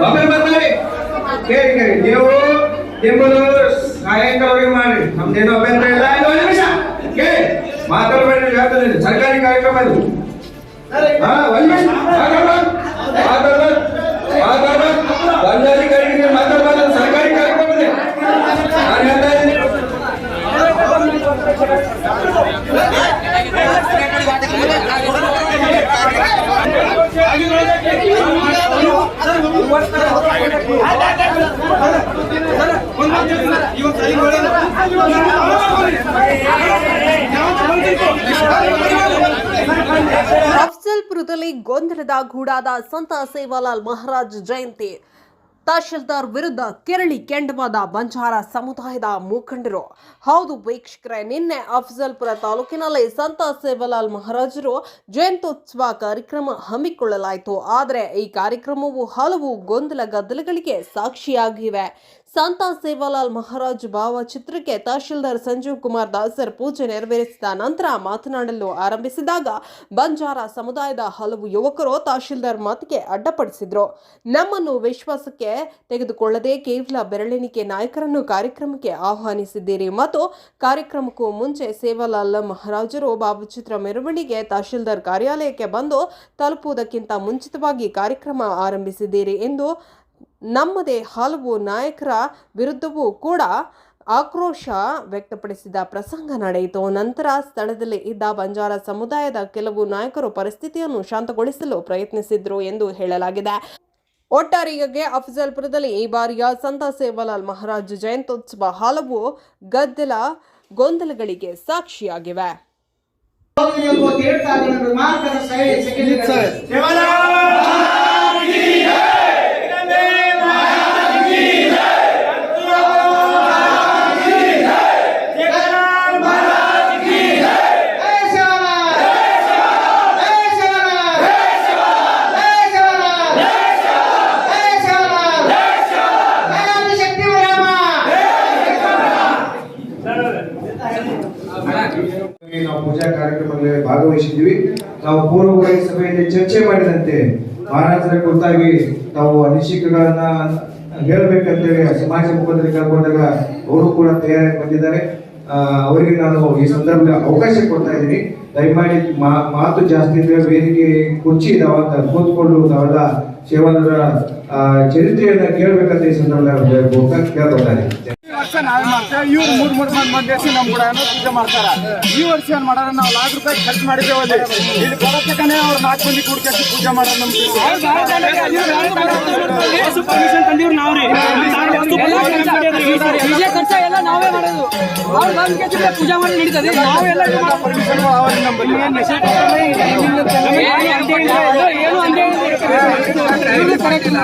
ಒಬ್ಬರು ಬರ್ತಾರೆ ಕೇಳಿ ಕೇಳಿ ನೀವು ನಿಮ್ಮದು ಸಾಯಂಕಾಲವರೆಗೆ ಮಾಡ್ರಿ ನಮ್ದೇನು ಅಭ್ಯಂತರ ಇಲ್ಲ ಐದು ನಿಮಿಷ ಕೇಳಿ ಮಾತಾಡಬೇಡಿ ಹೇಳ್ತಾರೆ ಸರ್ಕಾರಿ ಕಾರ್ಯಕ್ರಮ ಇದು ಅಫ್ಜಲ್ಪುರದಲ್ಲಿ ಗೊಂದಲದ ಗೂಡಾದ ಸಂತ ಸೇವಾಲಾಲ್ ಮಹಾರಾಜ್ ಜಯಂತಿ. ತಹಶೀಲ್ದಾರ್ ವಿರುದ್ಧ ಕೆರಳಿ ಕೆಂಡವಾದ ಬಂಜಾರ ಸಮುದಾಯದ ಮುಖಂಡರು ಹೌದು ವೀಕ್ಷಕರೇ, ನಿನ್ನೆ ಅಫ್ಜಲ್ಪುರ ತಾಲೂಕಿನಲ್ಲಿ ಸಂತ ಸೇವಾಲಾಲ್ ಮಹಾರಾಜರು ಜಯಂತ್ಯೋತ್ಸವ ಕಾರ್ಯಕ್ರಮ ಹಮ್ಮಿಕೊಳ್ಳಲಾಯಿತು. ಆದರೆ ಈ ಕಾರ್ಯಕ್ರಮವು ಹಲವು ಗೊಂದಲ ಗದ್ದಲಗಳಿಗೆ ಸಾಕ್ಷಿಯಾಗಿವೆ. ಸಂತ ಸೇವಾಲಾಲ್ ಮಹಾರಾಜ್ ಭಾವಚಿತ್ರಕ್ಕೆ ತಹಶೀಲ್ದಾರ್ ಸಂಜೀವ್ ಕುಮಾರ್ ದಾಸರ್ ಪೂಜೆ ನೆರವೇರಿಸಿದ ನಂತರ ಮಾತನಾಡಲು ಆರಂಭಿಸಿದಾಗ ಬಂಜಾರ ಸಮುದಾಯದ ಹಲವು ಯುವಕರು ತಹಶೀಲ್ದಾರ್ ಮಾತಿಗೆ ಅಡ್ಡಪಡಿಸಿದ್ರು. ನಮ್ಮನ್ನು ವಿಶ್ವಾಸಕ್ಕೆ ತೆಗೆದುಕೊಳ್ಳದೆ ಕೇವಲ ಬೆರಳೆಣಿಕೆ ನಾಯಕರನ್ನು ಕಾರ್ಯಕ್ರಮಕ್ಕೆ ಆಹ್ವಾನಿಸಿದ್ದೀರಿ ಮತ್ತು ಕಾರ್ಯಕ್ರಮಕ್ಕೂ ಮುಂಚೆ ಸೇವಾಲಾಲ್ ಮಹಾರಾಜರು ಭಾವಚಿತ್ರ ಮೆರವಣಿಗೆ ತಹಶೀಲ್ದಾರ್ ಕಾರ್ಯಾಲಯಕ್ಕೆ ಬಂದು ತಲುಪುವುದಕ್ಕಿಂತ ಮುಂಚಿತವಾಗಿ ಕಾರ್ಯಕ್ರಮ ಆರಂಭಿಸಿದ್ದೀರಿ ಎಂದು ನಮ್ಮದೇ ಹಲವು ನಾಯಕರ ವಿರುದ್ಧವೂ ಕೂಡ ಆಕ್ರೋಶ ವ್ಯಕ್ತಪಡಿಸಿದ ಪ್ರಸಂಗ ನಡೆಯಿತು. ನಂತರ ಸ್ಥಳದಲ್ಲಿ ಇದ್ದ ಬಂಜಾರ ಸಮುದಾಯದ ಕೆಲವು ನಾಯಕರು ಪರಿಸ್ಥಿತಿಯನ್ನು ಶಾಂತಗೊಳಿಸಲು ಪ್ರಯತ್ನಿಸಿದ್ರು ಎಂದು ಹೇಳಲಾಗಿದೆ. ಒಟ್ಟಾರೆಯಾಗಿ ಅಫಜಲ್ಪುರದಲ್ಲಿ ಈ ಬಾರಿಯ ಸಂತ ಸೇವಾಲಾಲ್ ಮಹಾರಾಜ್ ಜಯಂತ್ಯೋತ್ಸವ ಹಲವು ಗದ್ದಲ ಗೊಂದಲಗಳಿಗೆ ಸಾಕ್ಷಿಯಾಗಿವೆ. ಪೂಜಾ ಕಾರ್ಯಕ್ರಮಗಳಲ್ಲಿ ಭಾಗವಹಿಸಿದ್ವಿ ನಾವು ಪೂರ್ವಭಾವಿ ಸಭೆಯಲ್ಲಿ ಚರ್ಚೆ ಮಾಡಿದಂತೆ ಮಹಾರಾಜರ ಕುರಿತಾಗಿ ನಾವು ಅನಿಸಿಕೆಗಳನ್ನ ಹೇಳಬೇಕಂತೇಳಿ ಸಮಾಜ ಮುಖಂಡರಿಗೆ ಕರ್ಕೊಂಡಾಗ ಅವರು ಕೂಡ ತಯಾರಾಗಿ ಬಂದಿದ್ದಾರೆ. ಅವರಿಗೆ ನಾನು ಈ ಸಂದರ್ಭದಲ್ಲಿ ಅವಕಾಶ ಕೊಡ್ತಾ ಇದ್ದೀನಿ. ದಯಮಾಡಿ ಮಾತು ಜಾಸ್ತಿ ಇದ್ರೆ ವೇದಿಕೆ ಕುರ್ಚಿ ಇದಾವ ಕೂತ್ಕೊಂಡು ತಾವೆಲ್ಲ ಸೇವನರ ಆ, ಚರಿತ್ರೆಯನ್ನ ಕೇಳಬೇಕಂತ ಈ ಸಂದರ್ಭದಲ್ಲಿ ಕೇಳ್ಕೊಳ್ತಾ ಇದ್ದೀನಿ. ನಾವೇ ಮಾಡ್ತೇವೆ. ಇವ್ರು ಮೂರ್ ಮೂರ್ ಮಂದಿ ಮಂದಿ ಎಸಿ ನಮ್ ಕೂಡ ಪೂಜೆ ಮಾಡ್ತಾರ. ಈ ವರ್ಷ ಏನ್ ಮಾಡಾರ ನಾವು ಲಾಕ್ ರೂಪಾಯಿ ಖರ್ಚು ಮಾಡಿದ್ದೇವೆ ಅಲ್ಲಿ. ಇಲ್ಲಿ ಬರೋತಕ್ಕನೆ ಅವ್ರು ನಾಲ್ಕು ಮಂದಿ ಕೂಡ್ಕೊಂಡು ಪೂಜೆ ಮಾಡೋ ನಮ್ಗೆ ಪರ್ಮಿಷನ್ ತಂದಿವ್ರು ನಾವ್ರಿ ಖರ್ಚ ಎಲ್ಲ ನಾವೇ ಮಾಡೋದು ಅವ್ರು ನಾಲ್ಕು ಪೂಜೆ ಮಾಡಿ ನಡೀತದೆ ನಾವೆಲ್ಲ. ಪರ್ಮಿಷನ್ ನಮ್ಮಲ್ಲಿ ಏನು ಅಂತ correct ಇಲ್ಲ.